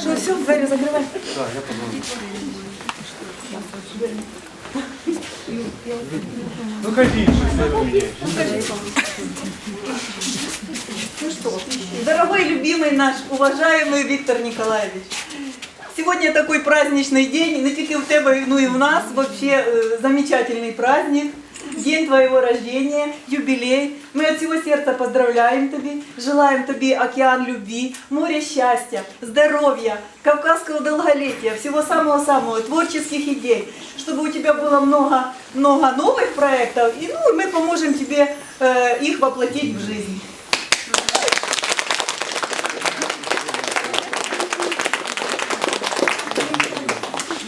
Что, все, двери закрывай. Ну ходіть же все Дорогой, любимый наш, уважаемый Виктор Николаевич, сегодня такой праздничный день, не тільки в тебе, ну и у нас вообще э, замечательный праздник, день твоего рождения, юбилей. Мы от всего сердца поздравляем тебя, желаем тебе океан любви, море счастья, здоровья, кавказского долголетия, всего самого-самого, творческих идей, чтобы у тебя было много, много новых проектов, и ну, мы поможем тебе э, их воплотить в жизнь.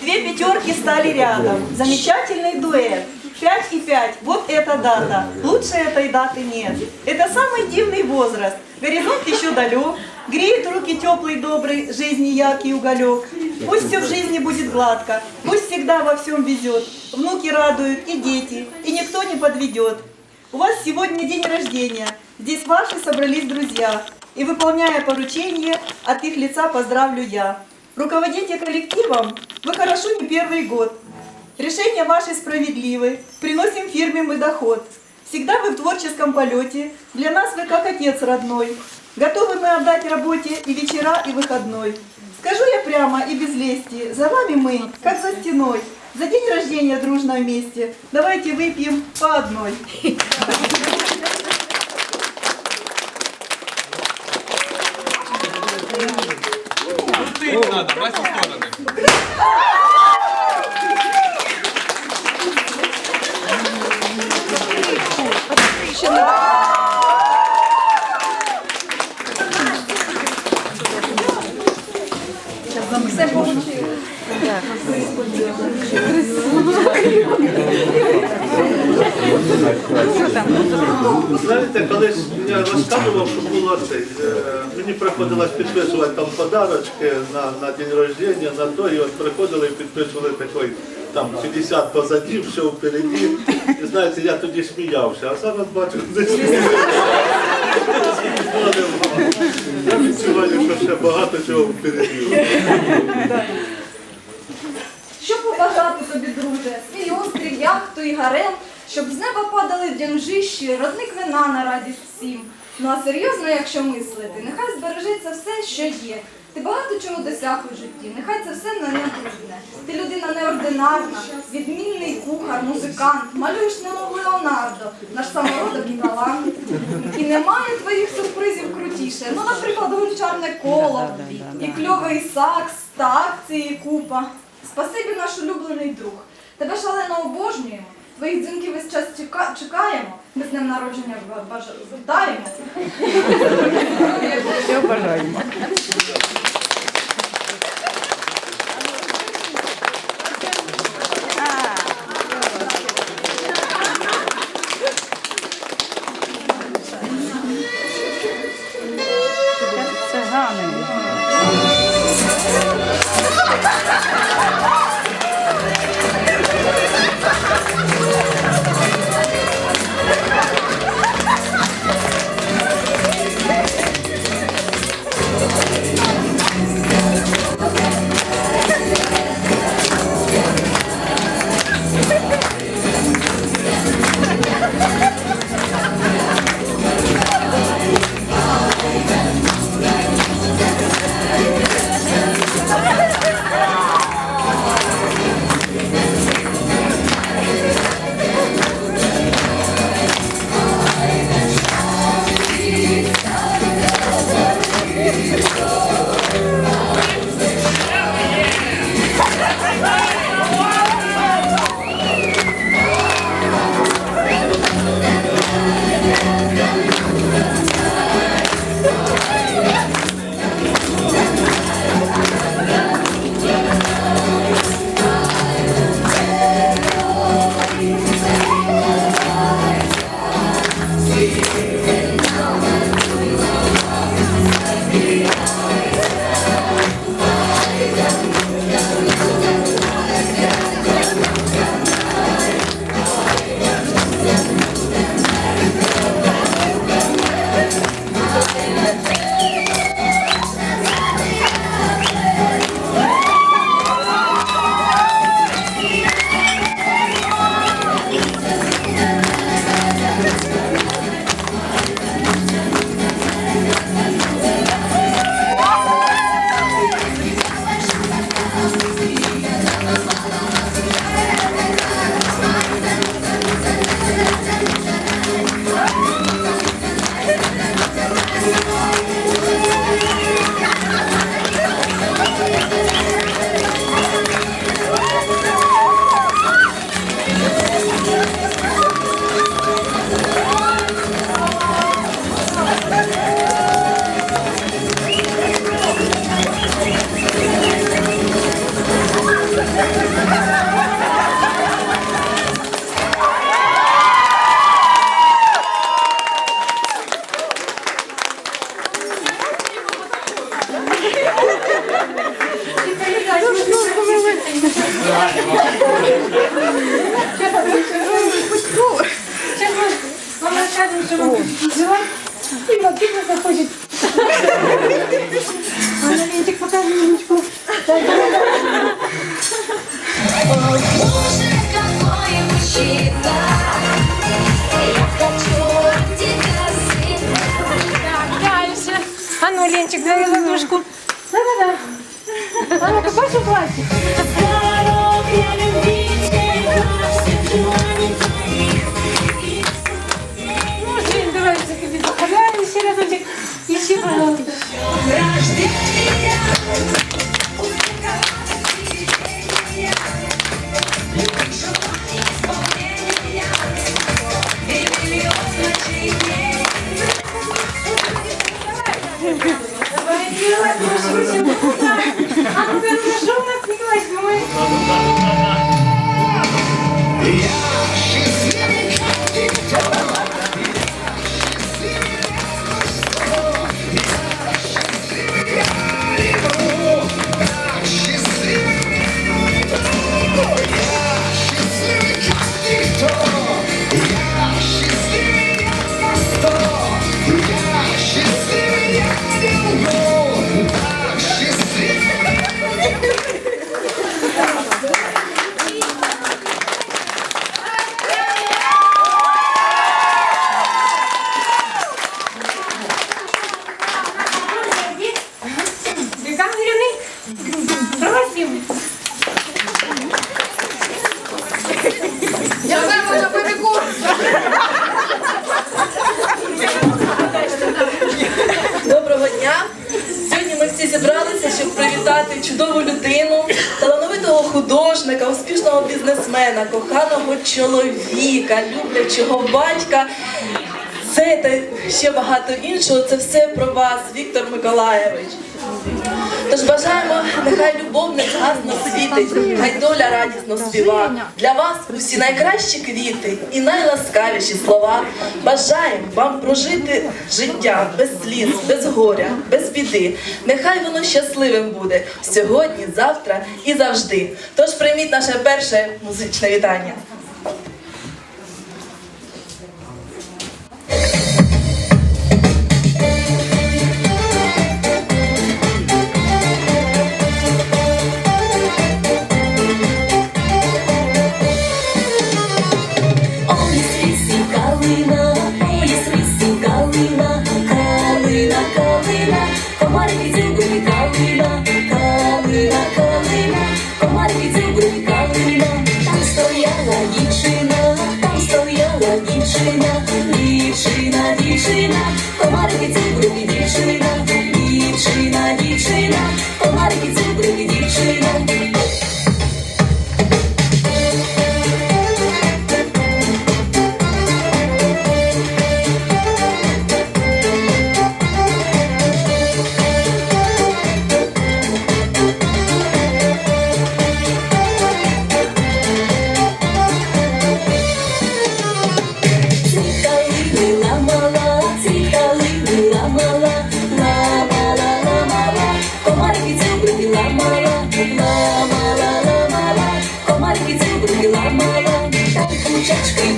Две пятерки стали рядом. Замечательный дуэт. Пять и пять. Вот эта дата. Лучше этой даты нет. Это самый дивный возраст. Горизонт еще далек. Греет руки теплый, добрый, жизни яркий уголек. Пусть все в жизни будет гладко. Пусть всегда во всем везет. Внуки радуют и дети. И никто не подведет. У вас сегодня день рождения. Здесь ваши собрались друзья. И выполняя поручение, от их лица поздравлю я. Руководите коллективом, вы хорошо не первый год. Решения ваши справедливы, приносим фирме мы доход. Всегда вы в творческом полете, для нас вы как отец родной. Готовы мы отдать работе и вечера, и выходной. Скажу я прямо и без лести, за вами мы, как за стеной. За день рождения дружно вместе, давайте выпьем по одной. Крутить надо, в разі Знаєте, колись я розказував, що було це. е, Мені приходилось підписувати там подарочки на, на день рождення, на то, і от приходили і підписували такий там 50 позаді, все впереді. І знаєте, я тоді сміявся, а зараз бачу, не сміявся. Я відчуваю, що ще багато чого впереді. Що побажати тобі, друже, свій острів, яхту і гарем, щоб з неба падали дянжищі, родник вина на радість всім. Ну а серйозно, якщо мислити, нехай збережеться все, що є. Ти багато чого досяг у житті, нехай це все не набридне. Ти людина неординарна, відмінний кухар, музикант, малюєш немов Леонардо, наш самородок і талант. І немає твоїх сюрпризів крутіше. Ну, наприклад, гончарне коло, і кльовий сакс, та акції купа. Спасибі наш улюблений друг. Тебе шалено обожнюємо. Твоїх дзвінків весь час чека- чекаємо. Ми з ним народження ба- бажа- вітаємо. взяла и Владимир заходит. Она винтик покажи минутку. Дальше. А ну, Ленчик, дай ладошку. Да-да-да. А ну, как больше платье? Здоровья, любите, Ищи, чудову людину, талановитого художника, успішного бізнесмена, коханого чоловіка, люблячого батька. Це та ще багато іншого. Це все про вас, Віктор Миколаєвич. Тож бажаємо, нехай любов не згасно світить, хай доля радісно співа. Для вас усі найкращі квіти і найласкавіші слова. Бажаємо вам прожити життя без сліз, без горя, без біди. Нехай воно щасливим буде сьогодні, завтра і завжди. Тож прийміть наше перше музичне вітання. Дівчина, там стояла дівчина, дівчина, дівчина, комарики дзюбрі дівчина, дівчина, дівчина,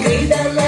vida love.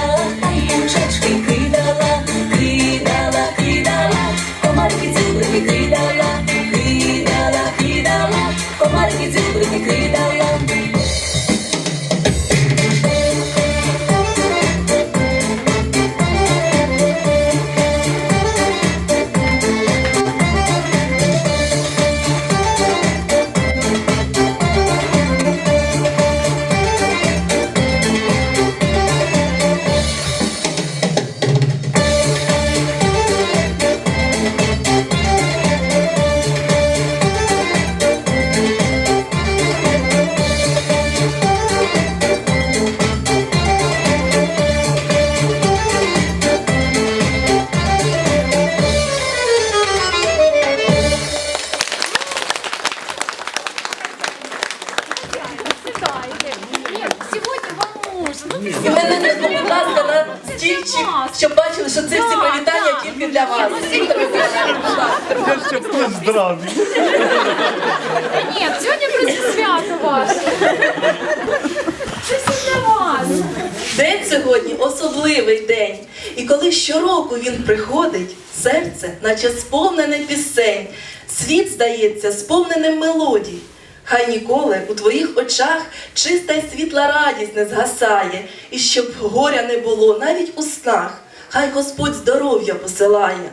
Особливий день. І коли щороку він приходить, серце, наче сповнене пісень, світ здається сповненим мелодій. Хай ніколи у твоїх очах чиста й світла радість не згасає, і щоб горя не було навіть у снах, хай Господь здоров'я посилає.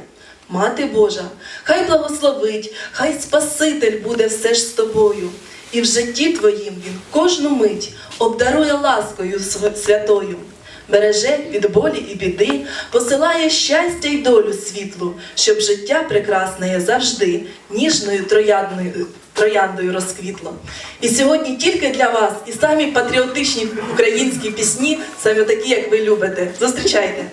Мати Божа, хай благословить, хай Спаситель буде все ж з тобою. І в житті твоїм він кожну мить обдарує ласкою святою. Береже від болі і біди, посилає щастя й долю світлу, щоб життя прекрасне завжди ніжною троядною. трояндою розквітло. І сьогодні тільки для вас і самі патріотичні українські пісні, саме такі, як ви любите. Зустрічайте!